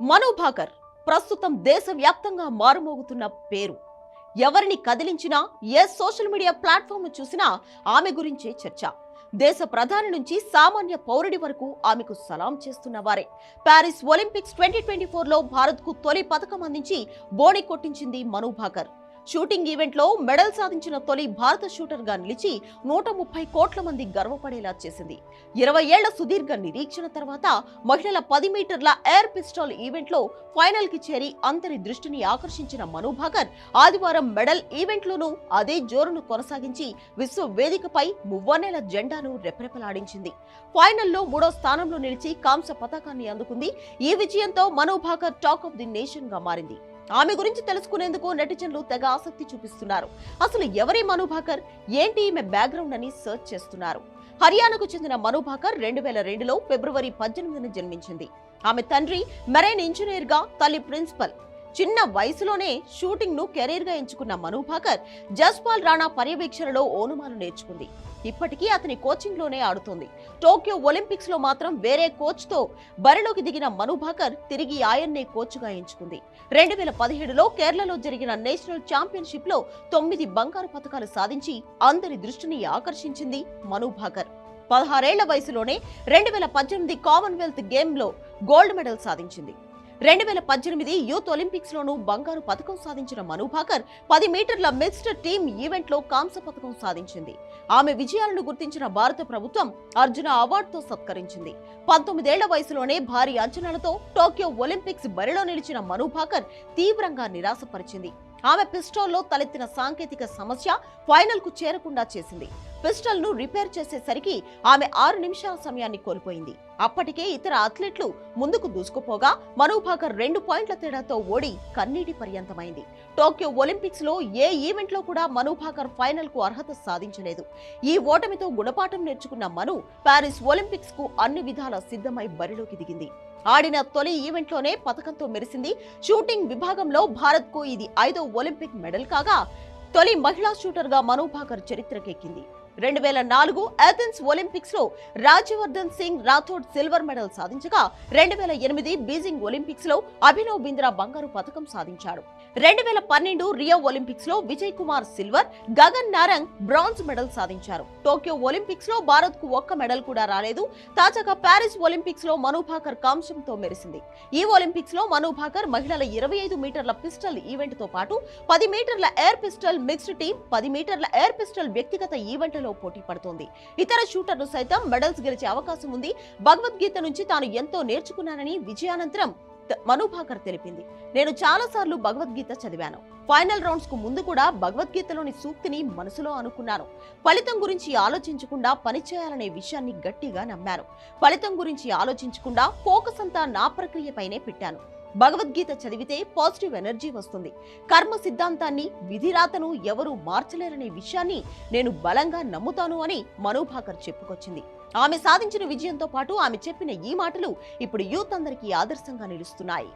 మనోభాకర్ ప్రస్తుతం దేశవ్యాప్తంగా మారుమోగుతున్న పేరు. ఎవరిని కదిలించినా ఏ సోషల్ మీడియా ప్లాట్ఫామ్ చూసినా ఆమె గురించే చర్చ. దేశ ప్రధాని నుంచి సామాన్య పౌరుడి వరకు ఆమెకు సలాం చేస్తున్న వారే. ప్యారిస్ ఒలింపిక్స్ ట్వంటీ ట్వంటీ ఫోర్లో భారత్కు తొలి పథకం అందించి బోణి కొట్టించింది మనోభాకర్. షూటింగ్ ఈవెంట్లో మెడల్ సాధించిన తొలి భారత షూటర్గా నిలిచి నూట ముప్పై కోట్ల మంది గర్వపడేలా చేసింది. ఇరవై ఏళ్ళ సుదీర్ఘ నిరీక్షణ తర్వాత మహిళల పది మీటర్ల ఎయిర్ పిస్టల్ ఈవెంట్లో ఫైనల్కి చేరి అందరి దృష్టిని ఆకర్షించిన మనోభాకర్ ఆదివారం మెడల్ ఈవెంట్లోనూ అదే జోరును కొనసాగించి విశ్వ వేదికపై మువ్వనేల జెండాను రెపరెపలాడించింది. ఫైనల్లో మూడో స్థానంలో నిలిచి కాంస్య పతాకాన్ని అందుకుంది. ఈ విజయంతో మనోభాకర్ టాక్ ఆఫ్ ది నేషన్గా మారింది. ఆమె గురించి తెలుసుకునేందుకు నెటిజన్లు తెగ ఆసక్తి చూపిస్తున్నారు. అసలు ఎవరి మనుభాకర్ ఏంటి ఈమె బ్యాక్గ్రౌండ్ అని సర్చ్ చేస్తున్నారు. హర్యానాకు చెందిన మనుభాకర్ రెండు వేల రెండులో ఫిబ్రవరి పద్దెనిమిదిన జన్మించింది. ఆమె తండ్రి మెరైన్ ఇంజనీర్గా తల్లి ప్రిన్సిపల్. చిన్న వయసులోనే షూటింగ్ను కెరీర్గా ఎంచుకున్న మనుభాకర్ జస్పాల్ రాణా పర్యవేక్షణలో ఓనుమాలు నేర్చుకుంది. ఇప్పటికీ అతని కోచింగ్లోనే ఆడుతోంది. టోక్యో ఒలింపిక్స్లో మాత్రం వేరే కోచ్తో బరిలోకి దిగిన మనుభాకర్ తిరిగి ఆయన్నే కోచ్గా ఎంచుకుంది. రెండు వేల పదిహేడులో కేరళలో జరిగిన నేషనల్ ఛాంపియన్షిప్లో తొమ్మిది బంగారు పథకాలు సాధించి అందరి దృష్టిని ఆకర్షించింది మనుభాకర్. పదహారేళ్ళ వయసులోనే రెండు వేల పద్దెనిమిది కామన్వెల్త్ గేమ్లో గోల్డ్ మెడల్ సాధించింది. రెండు వేల పద్దెనిమిది యూత్ ఒలింపిక్స్ లోనూ బంగారు పథకం సాధించిన మనుభాకర్ పది మీటర్ల మిక్స్డ్ టీమ్ ఈవెంట్లో కాంస్య పథకం సాధించింది. ఆమె విజయాలను గుర్తించిన భారత ప్రభుత్వం అర్జున అవార్డుతో సత్కరించింది. పంతొమ్మిదేళ్ళ వయసులోనే భారీ అంచనాలతో టోక్యో ఒలింపిక్స్ బరిలో నిలిచిన మనుభాకర్ తీవ్రంగా నిరాశపరిచింది. ఆమె పిస్టోల్లో తలెత్తిన సాంకేతిక సమస్య ఫైనల్కు చేరకుండా చేసింది. పిస్టల్ను రిపేర్ చేసేసరికి ఆమె ఆరు నిమిషాల సమయాన్ని కోల్పోయింది. అప్పటికే ఇతర అథ్లెట్లు ముందుకు దూసుకుపోగా మనుభాకర్ రెండు పాయింట్ల తేడాతో ఓడి కన్నీటి పర్యంతమైంది. టోక్యో ఒలింపిక్స్లో ఏ ఈవెంట్లో కూడా మనుభాకర్ ఫైనల్కు అర్హత సాధించలేదు. ఈ ఓటమితో గుణపాఠం నేర్చుకున్న మను పారిస్ ఒలింపిక్స్కు అన్ని విధాల సిద్ధమై బరిలోకి దిగింది. ఆడిన తొలి ఈవెంట్లోనే పథకంతో మెరిసింది షూటింగ్ విభాగంలో భారత్కు ఇది ఐదో ఒలింపిక్ మెడల్ కాగా తొలి మహిళా షూటర్గా చరిత్రకెక్కింది. రెండు వేల నాలుగు ఏథెన్స్ ఒలింపిక్స్లో రాజ్యవర్ధన్ సింగ్ రాథోడ్ సిల్వర్ మెడల్ సాధించగా రెండు వేల ఎనిమిది బీజింగ్ ఒలింపిక్స్లో అభినవ్ బింద్రా బంగారు పథకం సాధించాడు. రెండు వేల పన్నెండు రియో ఒలింపిక్స్లో Vijay Kumar silver Gagan Narang bronze medal సాధించారు. టోక్యో ఒలింపిక్స్లో భారత్కు ఒక్క మెడల్ కూడా రాలేదు. తాజాగా ప్యారిస్ ఒలింపిక్స్లో మనుభాకర్ కాంస్యంతో మెరిసింది. ఈ ఒలింపిక్స్లో మనుభాకర్ మహిళల ఇరవై ఐదు మీటర్ల పిస్టల్ ఈవెంట్తో పాటు పది మీటర్ల ఎయిర్ పిస్టల్ మిక్స్డ్ టీం పది మీటర్ల ఎయిర్ పిస్టల్ వ్యక్తిగత ఈవెంట్లలో పోటీ పడుతోంది. ఇతర షూటర్లు సైతం మెడల్స్ గెలిచే అవకాశం ఉంది. భగవద్గీత నుంచి తాను ఎంతో నేర్చుకున్నానని విజయానంతరం మనుభాకర్ భాకర్ తెలిపింది. నేను చాలా సార్లు భగవద్గీత చదివాను. ఫైనల్ రౌండ్స్కు ముందు కూడా భగవద్గీతలోని సూక్తిని మనసులో అనుకున్నాను. ఫలితం గురించి ఆలోచించకుండా పనిచేయాలనే విషయాన్ని గట్టిగా నమ్మాను. ఫలితం గురించి ఆలోచించకుండా ఫోకస్ అంతా నా ప్రక్రియపైనే పెట్టాను. భగవద్గీత చదివితే పాజిటివ్ ఎనర్జీ వస్తుంది. కర్మ సిద్ధాంతాన్ని విధిరాతను ఎవరూ మార్చలేరనే విషయాన్ని నేను బలంగా నమ్ముతాను అని మనోభాకర్ చెప్పుకొచ్చింది. ఆమె సాధించిన విజయంతో పాటు ఆమె చెప్పిన ఈ మాటలు ఇప్పుడు యూత్ అందరికీ ఆదర్శంగా నిలుస్తున్నాయి.